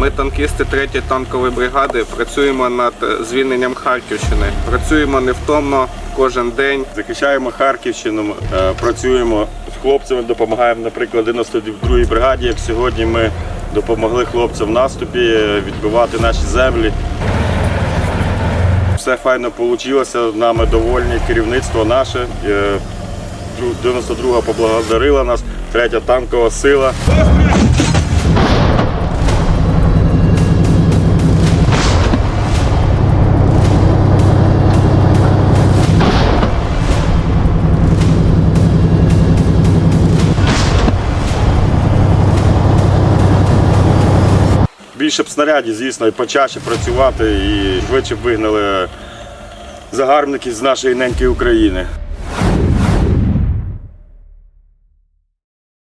Ми танкісти 3-ї танкової бригади працюємо над е, звільненням Харківщини. Працюємо невтомно кожен день. Захищаємо Харківщину, е, працюємо з хлопцями, допомагаємо, наприклад, 92-й бригаді, як сьогодні ми допомогли хлопцям в наступі е, відбивати наші землі. Все файно вийшло, нами довольні, керівництво наше. е, 92-га поблагодарила нас, третя танкова сила. Більше б снарядів, звісно, і почаще працювати, і швидше б вигнали загарбників з нашої неньки України.